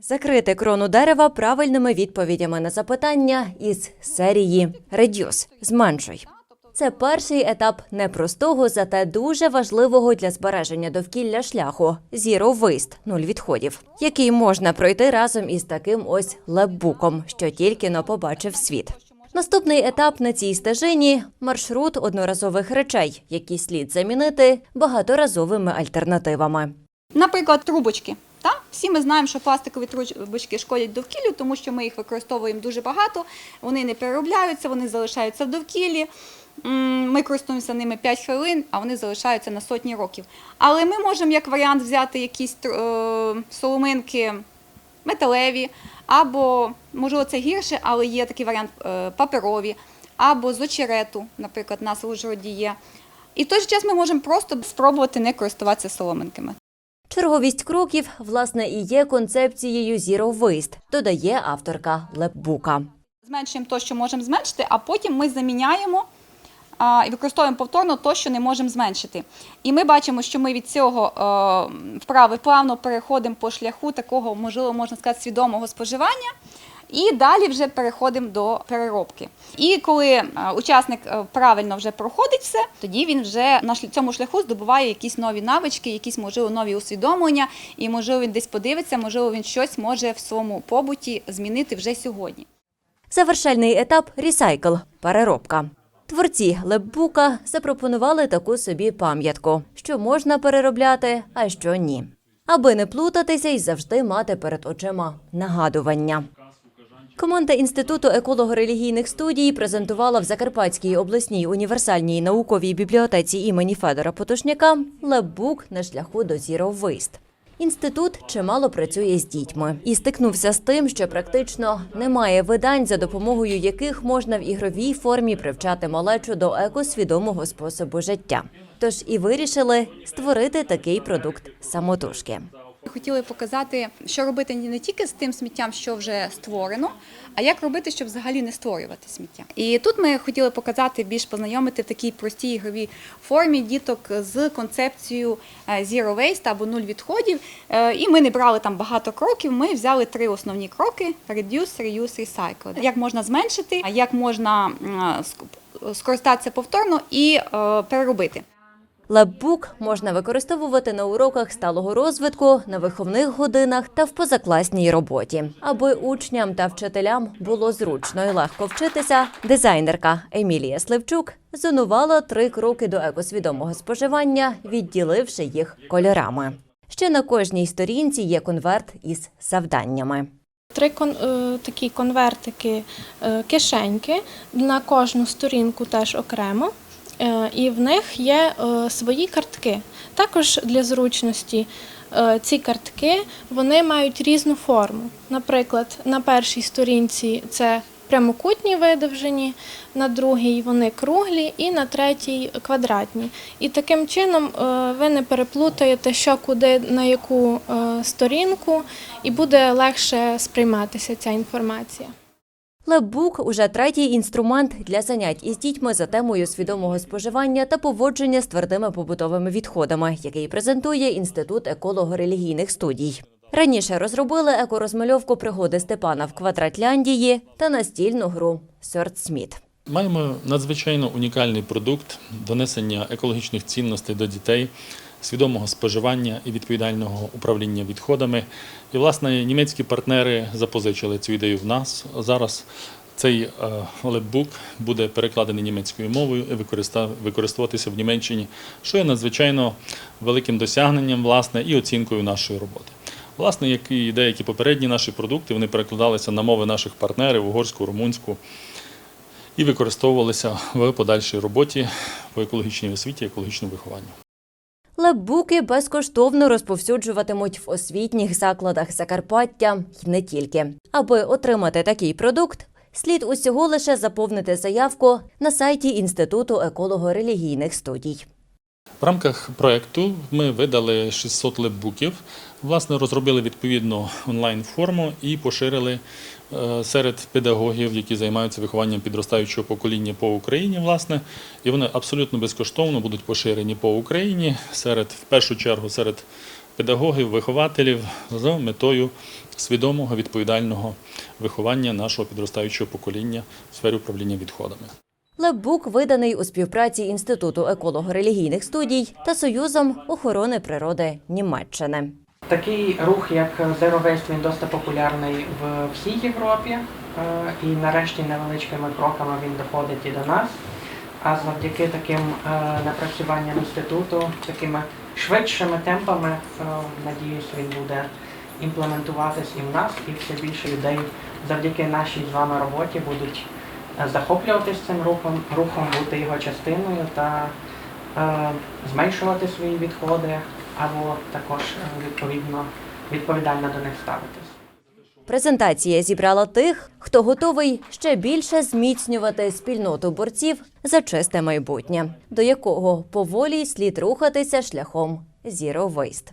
Закрити крону дерева правильними відповідями на запитання із серії Reduce – зменшуй. Це перший етап непростого, зате дуже важливого для збереження довкілля шляху Zero Waste – нуль відходів, який можна пройти разом із таким ось лепбуком, що тільки но побачив світ. Наступний етап на цій стежині маршрут одноразових речей, які слід замінити багаторазовими альтернативами. Наприклад, трубочки. Та? Всі ми знаємо, що пластикові трубочки шкодять довкіллю, тому що ми їх використовуємо дуже багато, вони не переробляються, вони залишаються в довкіллі. Ми користуємося ними 5 хвилин, а вони залишаються на сотні років. Але ми можемо як варіант взяти якісь е, соломинки металеві, або, можливо, це гірше, але є такий варіант е, паперові, або з очерету, наприклад, у нас в Ужгороді є. І в той же час ми можемо просто спробувати не користуватися соломинками. Черговість кроків, власне, і є концепцією Waste, додає авторка лепбука. Зменшуємо те, що можемо зменшити, а потім ми заміняємо і використовуємо повторно те, що не можемо зменшити. І ми бачимо, що ми від цього е, вправи плавно переходимо по шляху такого, можливо, можна сказати, свідомого споживання. І далі вже переходимо до переробки. І коли е, учасник е, правильно вже проходить все, тоді він вже на цьому шляху здобуває якісь нові навички, якісь можливо нові усвідомлення, і можливо він десь подивиться, можливо, він щось може в своєму побуті змінити вже сьогодні. Завершальний етап ресайкл переробка. Творці лепбука запропонували таку собі пам'ятку, що можна переробляти, а що ні. Аби не плутатися і завжди мати перед очима нагадування. Команда Інституту еколого-релігійних студій презентувала в Закарпатській обласній універсальній науковій бібліотеці імені Федора Потушняка лепбук на шляху до Waste. Інститут чимало працює з дітьми і стикнувся з тим, що практично немає видань, за допомогою яких можна в ігровій формі привчати малечу до екосвідомого способу життя. Тож і вирішили створити такий продукт самотужки. Хотіли показати, що робити не тільки з тим сміттям, що вже створено, а як робити, щоб взагалі не створювати сміття. І тут ми хотіли показати більш познайомити в такій простій ігровій формі діток з концепцією е, Zero Waste або нуль відходів. Е, І ми не брали там багато кроків. Ми взяли три основні кроки: Reduce, Reuse, Recycle. Як можна зменшити, а як можна скористатися повторно і е, переробити. Лепбук можна використовувати на уроках сталого розвитку, на виховних годинах та в позакласній роботі. Аби учням та вчителям було зручно і легко вчитися, дизайнерка Емілія Сливчук зонувала три кроки до екосвідомого споживання, відділивши їх кольорами. Ще на кожній сторінці є конверт із завданнями. Три кон- е, такі конвертики е, кишеньки на кожну сторінку теж окремо. Е, І в них є е, свої картки. Також для зручності е, ці картки вони мають різну форму. Наприклад, на першій сторінці це прямокутні видовжені, на другій вони круглі і на третій квадратні. І таким чином ви не переплутаєте, що куди на яку сторінку, і буде легше сприйматися ця інформація. Лепбук уже третій інструмент для занять із дітьми за темою свідомого споживання та поводження з твердими побутовими відходами, який презентує Інститут еколого-релігійних студій. Раніше розробили екорозмальовку пригоди Степана в Квадратляндії та настільну гру Сьорт Сміт. Маємо надзвичайно унікальний продукт донесення екологічних цінностей до дітей, свідомого споживання і відповідального управління відходами. І, власне, німецькі партнери запозичили цю ідею в нас. Зараз цей е, лепбук буде перекладений німецькою мовою і використовуватися в Німеччині, що є надзвичайно великим досягненням власне, і оцінкою нашої роботи. Власне, як і деякі попередні наші продукти, вони перекладалися на мови наших партнерів угорську, румунську і використовувалися в подальшій роботі по екологічній освіті, екологічному вихованню. Лепбуки безкоштовно розповсюджуватимуть в освітніх закладах Закарпаття й не тільки. Аби отримати такий продукт, слід усього лише заповнити заявку на сайті Інституту еколого-релігійних студій. В рамках проекту ми видали 600 лепбуків, власне, розробили відповідну онлайн-форму і поширили е, серед педагогів, які займаються вихованням підростаючого покоління по Україні, власне, і вони абсолютно безкоштовно будуть поширені по Україні. Серед, в першу чергу, серед педагогів, вихователів з метою свідомого відповідального виховання нашого підростаючого покоління в сфері управління відходами. Лепбук виданий у співпраці Інституту еколого-релігійних студій та Союзом охорони природи Німеччини. Такий рух, як Zero Waste, він досить популярний в всій Європі, е, і нарешті невеличкими кроками він доходить і до нас. А завдяки таким е, напрацюванням інституту, такими швидшими темпами, е, надіюсь, він буде імплементуватись і в нас, і все більше людей завдяки нашій з вами роботі будуть захоплюватись цим рухом, рухом бути його частиною та е, зменшувати свої відходи або також е, відповідно відповідально до них ставитись. Презентація зібрала тих, хто готовий ще більше зміцнювати спільноту борців за чисте майбутнє, до якого поволі слід рухатися шляхом Zero Waste.